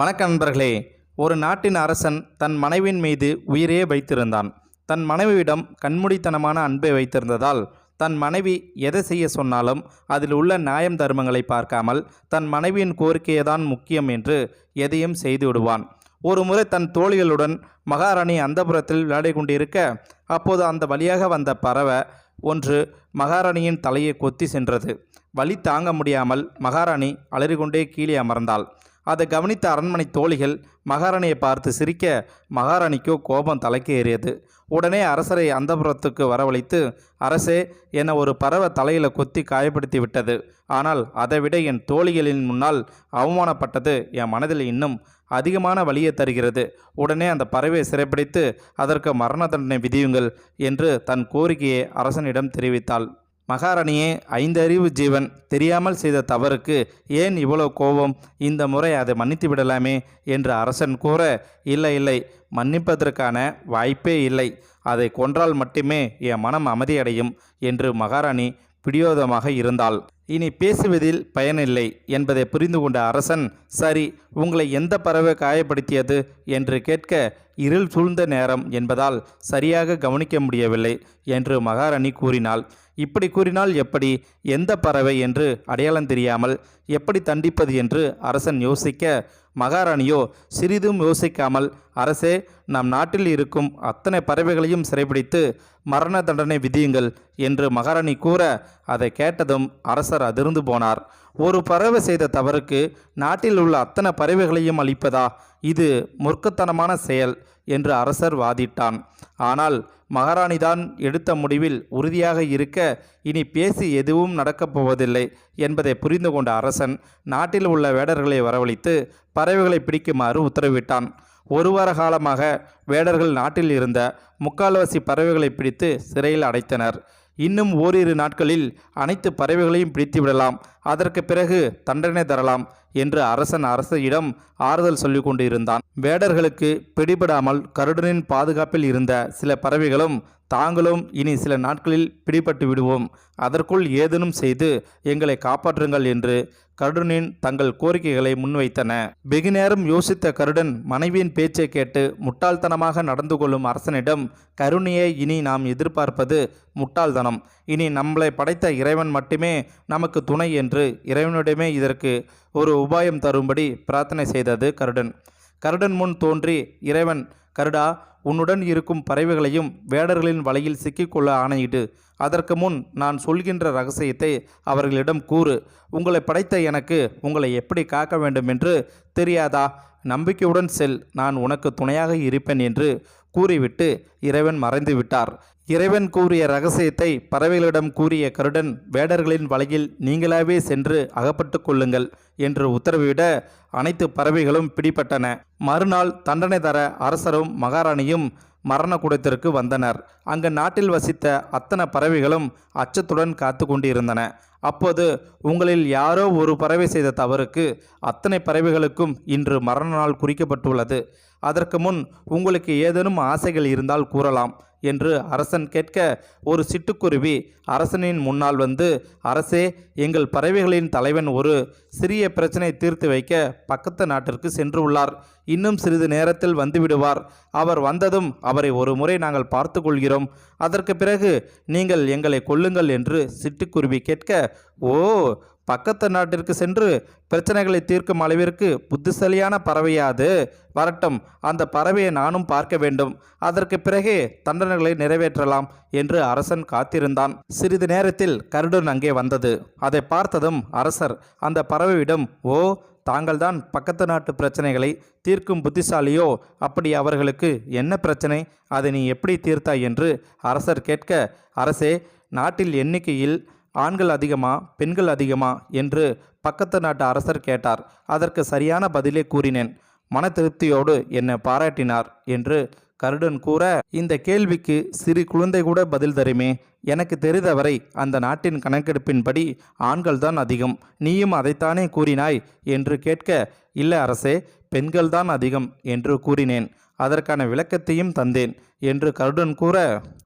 வணக்க நண்பர்களே ஒரு நாட்டின் அரசன் தன் மனைவியின் மீது உயிரே வைத்திருந்தான். தன் மனைவியிடம் கண்மூடித்தனமான அன்பை வைத்திருந்ததால் தன் மனைவி எதை செய்ய சொன்னாலும் அதில் உள்ள நியாயம் தர்மங்களை பார்க்காமல் தன் மனைவியின் கோரிக்கையே தான் முக்கியம் என்று எதையும் செய்து விடுவான். ஒரு முறை தன் தோழிகளுடன் மகாராணி அந்தபுரத்தில் விளையாடி கொண்டிருக்க. அப்போது அந்த வழியாக வந்த பறவை ஒன்று மகாராணியின் தலையை கொத்தி சென்றது. வலி தாங்க முடியாமல் மகாராணி அலறிக்கொண்டே கீழே அமர்ந்தாள். அதை கவனித்த அரண்மனை தோழிகள் மகாராணியை பார்த்து சிரிக்க மகாராணிக்கோ கோபம் தலைக்கு ஏறியது. உடனே அரசரை அந்தபுரத்துக்கு வரவழைத்து அரசே என ஒரு பறவை தலையில் கொத்தி காயப்படுத்தி விட்டது. ஆனால் அதைவிட என் தோழிகளின் முன்னால் அவமானப்பட்டது என் மனதில் இன்னும் அதிகமான வழியை தருகிறது. உடனே அந்த பறவையை சிறைப்பிடித்து அதற்கு மரண தண்டனை விதியுங்கள் என்று தன் கோரிக்கையை அரசனிடம் தெரிவித்தாள். மகாராணியே ஐந்தறிவு ஜீவன் தெரியாமல் செய்த தவறுக்கு ஏன் இவ்வளவு கோபம்? இந்த முறை அதை மன்னித்து விடலாமே என்று அரசன் கூற இல்லை இல்லை மன்னிப்பதற்கான வாய்ப்பே இல்லை. அதை கொன்றால் மட்டுமே என் மனம் அமைதியடையும் என்று மகாராணி பிடியோதமாக இருந்தாள். இனி பேசுவதில் பயனில்லை என்பதை புரிந்து கொண்ட அரசன் சரி உங்களை எந்த பறவை காயப்படுத்தியது? என்று கேட்க இருள் சூழ்ந்த நேரம் என்பதால் சரியாக கவனிக்க முடியவில்லை என்று மகாராணி கூறினாள். இப்படி கூறினால் எப்படி எந்த பறவை என்று அடையாளம் தெரியாமல் எப்படி தண்டிப்பது என்று அரசன் யோசிக்க மகாராணியோ சிறிதும் யோசிக்காமல் அரசே நம் நாட்டில் இருக்கும் அத்தனை பறவைகளையும் சிறைபிடித்து மரண தண்டனை விதியுங்கள் என்று மகாராணி கூற அதை கேட்டதும் அரசர் அதிர்ந்து போனார். ஒரு பறவை செய்த தவறுக்கு நாட்டில் உள்ள அத்தனை பறவைகளையும் அழிப்பதா? இது முர்க்கத்தனமான செயல் என்று அரசர் வாதிட்டான். ஆனால் மகாராணிதான் எடுத்த முடிவில் உறுதியாக இருக்க இனி பேசி எதுவும் நடக்கப் போவதில்லை என்பதை புரிந்து கொண்ட அரசன் நாட்டில் உள்ள வேடர்களை வரவழைத்து பறவைகளை பிடிக்குமாறு உத்தரவிட்டான். ஒரு வார காலமாக வேடர்கள் நாட்டில் இருந்த முக்கால்வாசி பறவைகளை பிடித்து சிறையில் அடைத்தனர். இன்னும் ஓரிரு நாட்களில் அனைத்து பறவைகளையும் பிடித்து விடலாம் அதற்கு பிறகு தண்டனை தரலாம் என்று அரசன் அரசையிடம் ஆறுதல் சொல்லிக் கொண்டிருந்தான். வேடர்களுக்கு பிடிபடாமல் கருடனின் பாதுகாப்பில் இருந்த சில பறவைகளும் தாங்களும் இனி சில நாட்களில் பிடிபட்டு விடுவோம். அதற்குள் ஏதேனும் செய்து எங்களை காப்பாற்றுங்கள் என்று கருடனின் தங்கள் கோரிக்கைகளை முன்வைத்தன. வெகு நேரம் யோசித்த கருடன் மனைவியின் பேச்சை கேட்டு முட்டாள்தனமாக நடந்து கொள்ளும் அரசனிடம் கருணையை இனி நாம் எதிர்பார்ப்பது முட்டாள்தனம். இனி நம்மளை படைத்த இறைவன் மட்டுமே நமக்கு துணை என்று என்று இறைவனிடமே இதற்கு ஒரு உபாயம் தரும்படி பிரார்த்தனை செய்தது கருடன். கருடன் முன் தோன்றி இறைவன் கருடா உன்னுடன் இருக்கும் பறவைகளையும் வேடர்களின் வலையில் சிக்கிக்கொள்ள ஆணையிடு. அதற்கு முன் நான் சொல்கின்ற ரகசியத்தை அவர்களிடம் கூறு. உங்களை படைத்த எனக்கு உங்களை எப்படி காக்க வேண்டும் என்று தெரியாதா? நம்பிக்கையுடன் செல். நான் உனக்கு துணையாக இருப்பேன் என்று கூறிவிட்டு இறைவன் மறைந்து விட்டார். இறைவன் கூறிய ரகசியத்தை பறவைகளிடம் கூறிய கருடன் வேடர்களின் வலையில் நீங்களாவே சென்று அகப்பட்டு கொள்ளுங்கள். என்று உத்தரவிட அனைத்து பறவைகளும் பிடிபட்டன. மறுநாள் தண்டனை தர அரசரும் மகாராணியும் மரண கூடத்திற்கு வந்தனர். அங்கு நாட்டில் வசித்த அத்தனை பறவைகளும் அச்சத்துடன் காத்து கொண்டிருந்தன. அப்போது உங்களில் யாரோ ஒரு பறவை செய்த தவறுக்கு அத்தனை பறவைகளுக்கும் இன்று மரண நாள் குறிக்கப்பட்டுள்ளது. அதற்கு முன் உங்களுக்கு ஏதேனும் ஆசைகள் இருந்தால் கூறலாம் என்று அரசன் கேட்க ஒரு சிட்டுக்குருவி அரசனின் முன்னால் வந்து அரசே எங்கள் பறவைகளின் தலைவன் ஒரு சிறிய பிரச்சனை தீர்த்து வைக்க பக்கத்து நாட்டிற்கு சென்று உள்ளார். இன்னும் சிறிது நேரத்தில் வந்துவிடுவார் அவர் வந்ததும் அவரை ஒரு முறை நாங்கள் பார்த்து கொள்கிறோம். அதற்கு பிறகு நீங்கள் எங்களை கொல்லுங்கள் என்று சிட்டுக்குருவி கேட்க ஓ பக்கத்து நாட்டிற்கு சென்று பிரச்சனைகளை தீர்க்கும் அளவிற்கு புத்திசாலியான பறவையாது. வரட்டும் அந்த பறவையை நானும் பார்க்க வேண்டும். அதற்கு பிறகே தண்டனைகளை நிறைவேற்றலாம் என்று அரசன் காத்திருந்தான். சிறிது நேரத்தில் கருடன் அங்கே வந்தது. அதை பார்த்ததும் அரசர் அந்த பறவையிடம் ஓ தாங்கள்தான் பக்கத்து நாட்டு பிரச்சனைகளை தீர்க்கும் புத்திசாலியோ? அப்படி அவர்களுக்கு என்ன பிரச்சனை? அதை நீ எப்படி தீர்த்தாய்? என்று அரசர் கேட்க அரசே நாட்டில் எண்ணிக்கையில் ஆண்கள் அதிகமா பெண்கள் அதிகமா என்று பக்கத்து நாட்டு அரசர் கேட்டார். அதற்கு சரியான பதிலே கூறினேன். மன திருப்தியோடு என்னை பாராட்டினார் என்று கருடன் கூற இந்த கேள்விக்கு சிறு குழந்தை கூட பதில் தருமே. எனக்கு தெரிந்தவரை அந்த நாட்டின் கணக்கெடுப்பின்படி ஆண்கள்தான் அதிகம். நீயும் அதைத்தானே கூறினாய் என்று கேட்க இல்லை அரசே பெண்கள்தான் அதிகம் என்று கூறினேன். அதற்கான விளக்கத்தையும் தந்தேன் என்று கருடன் கூற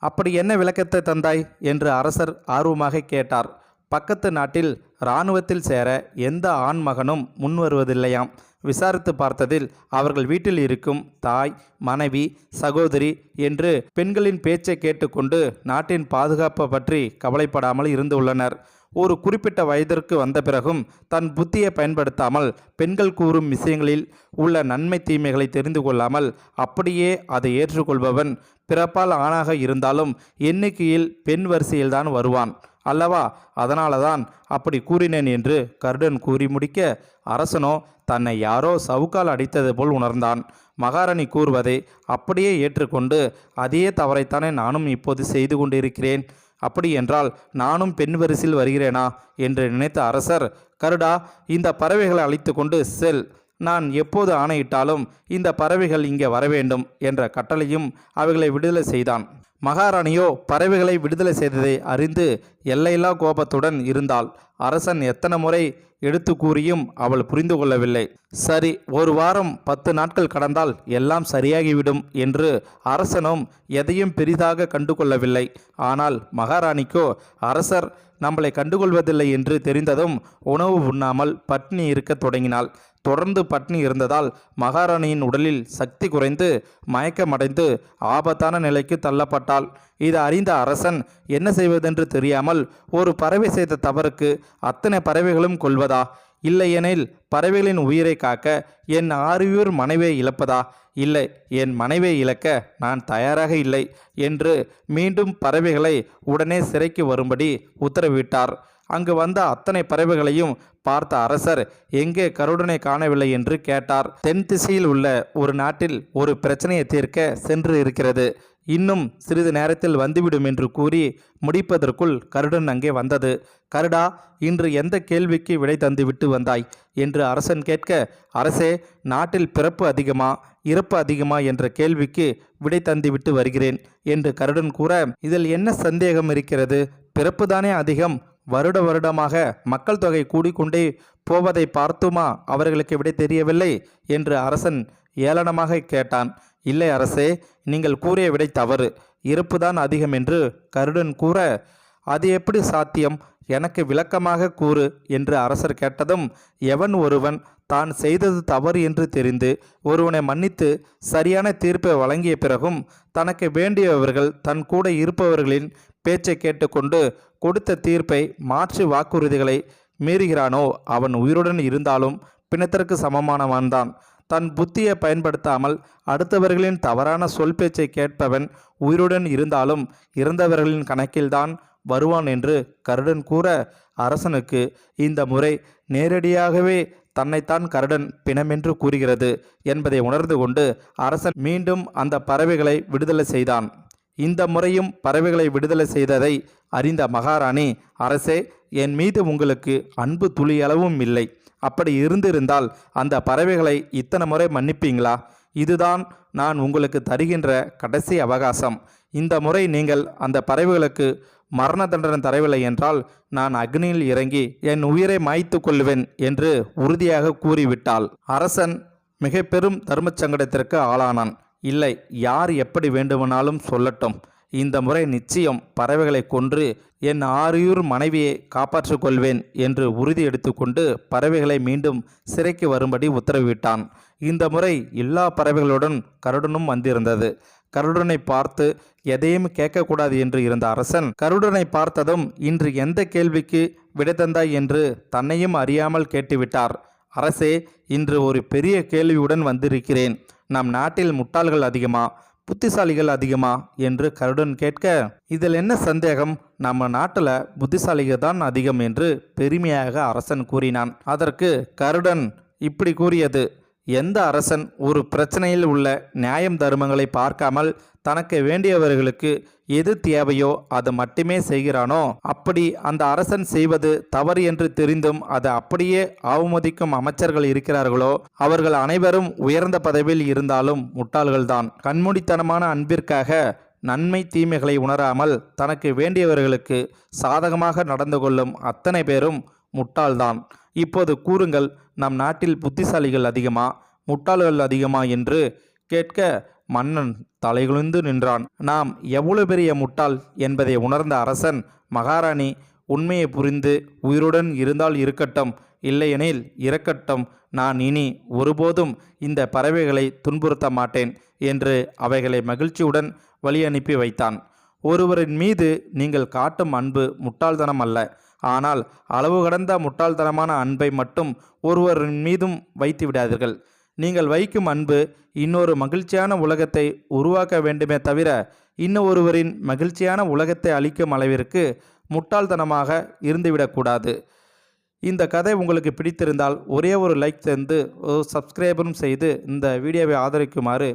அப்படி என்ன விளக்கத்தை தந்தாய்? என்று அரசர் ஆர்வமாக கேட்டார். பக்கத்து நாட்டில் இராணுவத்தில் சேர எந்த ஆண் மகனும் முன்வருவதில்லையாம். விசாரித்து பார்த்ததில் அவர்கள் வீட்டில் இருக்கும் தாய் மனைவி சகோதரி என்று பெண்களின் பேச்சை கேட்டுக்கொண்டு நாட்டின் பாதுகாப்பு பற்றி கவலைப்படாமல் இருந்துள்ளனர் ஒரு குறிப்பிட்ட வயதிற்கு வந்த பிறகும் தன் புத்தியை பயன்படுத்தாமல் பெண்கள் கூறும் விஷயங்களில் உள்ள நன்மை தீமைகளை தெரிந்து கொள்ளாமல் அப்படியே அதை ஏற்றுக்கொள்பவன் பிறப்பால் ஆணாக இருந்தாலும் எண்ணிக்கையில் பெண் வரிசையில்தான் வருவான். அல்லவா? அதனால தான் அப்படி கூறினேன் என்று கருடன் கூறி முடிக்க அரசனோ தன்னை யாரோ சவுக்கால் அடித்தது போல் உணர்ந்தான். மகாராணி கூறுவதை அப்படியே ஏற்றுக்கொண்டு அதே தவறைத்தானே நானும் இப்போது செய்து கொண்டிருக்கிறேன். அப்படி என்றால் நானும் பெண் வரிசையில் வருகிறேனா? என்று நினைத்த அரசர் கருடா இந்த பறவைகளை அழைத்து கொண்டு செல். நான் எப்போது ஆணையிட்டாலும் இந்த பறவைகள் இங்கே வரவேண்டும் என்ற கட்டளையும் அவைகளை விடுதலை செய்தான். மகாராணியோ பறவைகளை விடுதலை செய்ததை அறிந்து எல்லையில்லா கோபத்துடன் இருந்தாள். அரசன் எத்தனை முறை எடுத்து கூறியும் அவள் புரிந்து கொள்ளவில்லை. சரி ஒரு வாரம் பத்து நாட்கள் கடந்தால் எல்லாம் சரியாகிவிடும் என்று அரசனும் எதையும் பெரிதாக கண்டுகொள்ளவில்லை. ஆனால் மகாராணிக்கோ அரசர் நம்மளை கண்டுகொள்வதில்லை என்று தெரிந்ததும் உணவு உண்ணாமல் பட்னி இருக்கத் தொடங்கினாள். தொடர்ந்து பட்னி இருந்ததால் மகாராணியின் உடலில் சக்தி குறைந்து மயக்கமடைந்து ஆபத்தான நிலைக்கு தள்ளப்பட்டாள். இது அறிந்த அரசன் என்ன செய்வதென்று தெரியாமல் ஒரு பறவை செய்த தவறுக்கு அத்தனை பறவைகளும் கொள்வதா? இல்லையெனில் பறவைகளின் உயிரை காக்க என் ஆறுயூர் மனைவியை இழப்பதா? இல்லை என் மனைவியை இழக்க நான் தயாராக இல்லை என்று மீண்டும் பறவைகளை உடனே சிறைக்கு வரும்படி உத்தரவிட்டார். அங்கு வந்த அத்தனை பறவைகளையும் பார்த்த அரசர் எங்கே கருடனை காணவில்லை? என்று கேட்டார். தென் திசையில் உள்ள ஒரு நாட்டில் ஒரு பிரச்சனையை தீர்க்க சென்று இருக்கிறது. இன்னும் சிறிது நேரத்தில் வந்துவிடும் என்று கூறி முடிப்பதற்குள் கருடன் அங்கே வந்தது. கருடா இன்று எந்த கேள்விக்கு விடை தந்துவிட்டு வந்தாய்? என்று அரசன் கேட்க அரசே நாட்டில் பிறப்பு அதிகமா இறப்பு அதிகமா என்ற கேள்விக்கு விடை தந்துவிட்டு வருகிறேன் என்று கருடன் கூற இதில் என்ன சந்தேகம் இருக்கிறது? பிறப்புதானே அதிகம் வருட வருடமாக மக்கள் தொகை கூடிக்கொண்டே போவதை பார்த்துமா? அவர்களுக்கு விடை தெரியவில்லை என்று அரசன் ஏளனமாக கேட்டான். இல்லை அரசே நீங்கள் கூறிய விடை தவறு. இருப்புதான் அதிகம் என்று கருடன் கூற அது எப்படி சாத்தியம்? எனக்கு விளக்கமாக கூறு என்று அரசர் கேட்டதும் எவன் ஒருவன் தான் செய்தது தவறு என்று தெரிந்து ஒருவனை மன்னித்து சரியான தீர்ப்பை வழங்கிய பிறகும் தனக்கு வேண்டியவர்கள் தன் கூட இருப்பவர்களின் பேச்சை கேட்டுக்கொண்டு கொடுத்த தீர்ப்பை மாற்று வாக்குறுதிகளை மீறுகிறானோ அவன் உயிருடன் இருந்தாலும் பிணத்திற்கு சமமானவன்தான் தன் புத்தியை பயன்படுத்தாமல் அடுத்தவர்களின் தவறான சொல் பேச்சை கேட்பவன் உயிருடன் இருந்தாலும் இறந்தவர்களின் கணக்கில்தான் வருவான் என்று கருடன் கூற அரசனுக்கு இந்த முறை நேரடியாகவே தன்னைத்தான் கருடன் பிணமென்று கூறுகிறது என்பதை உணர்ந்து கொண்டு அரசன் மீண்டும் அந்த பறவைகளை விடுதலை செய்தான். இந்த முறையும் பறவைகளை விடுதலை செய்ததை அறிந்த மகாராணி அரசே என் மீது உங்களுக்கு அன்பு துளியளவும் இல்லை. அப்படி இருந்திருந்தால் அந்த பறவைகளை இத்தனை முறை மன்னிப்பீங்களா? இதுதான் நான் உங்களுக்கு தருகின்ற கடைசி அவகாசம். இந்த முறை நீங்கள் அந்த பறவைகளுக்கு மரண தண்டனை தரவில்லை என்றால் நான் அக்னியில் இறங்கி என் உயிரை மாய்த்து கொள்வேன் என்று உறுதியாக கூறிவிட்டாள். அரசன் மிக பெரும் தர்மச் சங்கடத்திற்கு ஆளானான். இல்லை யார் எப்படி வேண்டுமானாலும் சொல்லட்டும். இந்த முறை நிச்சயம் பறவைகளை கொன்று என் ஆரியூர் மனைவியை காப்பாற்றிக் கொள்வேன் என்று உறுதி எடுத்துக்கொண்டு பறவைகளை மீண்டும் சிறைக்கு வரும்படி உத்தரவிட்டான். இந்த முறை எல்லா பறவைகளுடன் கருடனும் வந்திருந்தது. கருடனை பார்த்து எதையும் கேட்கக்கூடாது என்று இருந்த அரசன் கருடனை பார்த்ததும் இன்று எந்த கேள்விக்கு விடை தந்தாய் என்று தன்னையும் அறியாமல் கேட்டுவிட்டார். அரசே இன்று ஒரு பெரிய கேள்வியுடன் வந்திருக்கிறேன். நம் நாட்டில் முட்டாள்கள் அதிகமா புத்திசாலிகள் அதிகமா என்று கருடன் கேட்க இதில் என்ன சந்தேகம்? நம்ம நாட்டில் புத்திசாலிகள் தான் அதிகம் என்று பெருமையாக அரசன் கூறினான். அதற்கு கருடன் இப்படி கூறியது எந்த அரசன் ஒரு பிரச்சனையில் உள்ள நியாயம் தர்மங்களை பார்க்காமல் தனக்கு வேண்டியவர்களுக்கு எது தேவையோ அது மட்டுமே செய்கிறானோ அப்படி அந்த அரசன் செய்வது தவறு என்று தெரிந்தும் அது அப்படியே அவமதிக்கும் அமைச்சர்கள் இருக்கிறார்களோ அவர்கள் அனைவரும் உயர்ந்த பதவியில் இருந்தாலும் முட்டாள்கள்தான். கண்மூடித்தனமான அன்பிற்காக நன்மை தீமைகளை உணராமல் தனக்கு வேண்டியவர்களுக்கு சாதகமாக நடந்து கொள்ளும் அத்தனை பேரும் முட்டாள்தான். இப்போது கூறுங்கள் நம் நாட்டில் புத்திசாலிகள் அதிகமா முட்டாள்கள் அதிகமா என்று கேட்க மன்னன் தலைகுனிந்து நின்றான். நாம் எவ்வளவு பெரிய முட்டாள்? என்பதை உணர்ந்த அரசன் மகாராணி உண்மையை புரிந்து உயிருடன் இருந்தால் இருக்கட்டும். இல்லையெனில் இறக்கட்டும். நான் இனி ஒருபோதும் இந்த பறவைகளை துன்புறுத்த மாட்டேன் என்று அவைகளை மகிழ்ச்சியுடன் வழி அனுப்பி வைத்தான். ஒருவரின் மீது நீங்கள் காட்டும் அன்பு முட்டாள்தனம் அல்ல. ஆனால் அளவு கடந்த முட்டாள்தனமான அன்பை மட்டும் ஒருவரின் மீதும் வைத்து விடாதீர்கள். நீங்கள் வைக்கும் அன்பு இன்னொரு மகிழ்ச்சியான உலகத்தை உருவாக்க வேண்டுமே தவிர இன்னொருவரின் மகிழ்ச்சியான உலகத்தை அளிக்கும் அளவிற்கு முட்டாள்தனமாக இருந்துவிடக்கூடாது இந்த கதை உங்களுக்கு பிடித்திருந்தால் ஒரே ஒரு லைக் தந்து ஒரு சப்ஸ்கிரைபரும் செய்து இந்த வீடியோவை ஆதரிக்குமாறு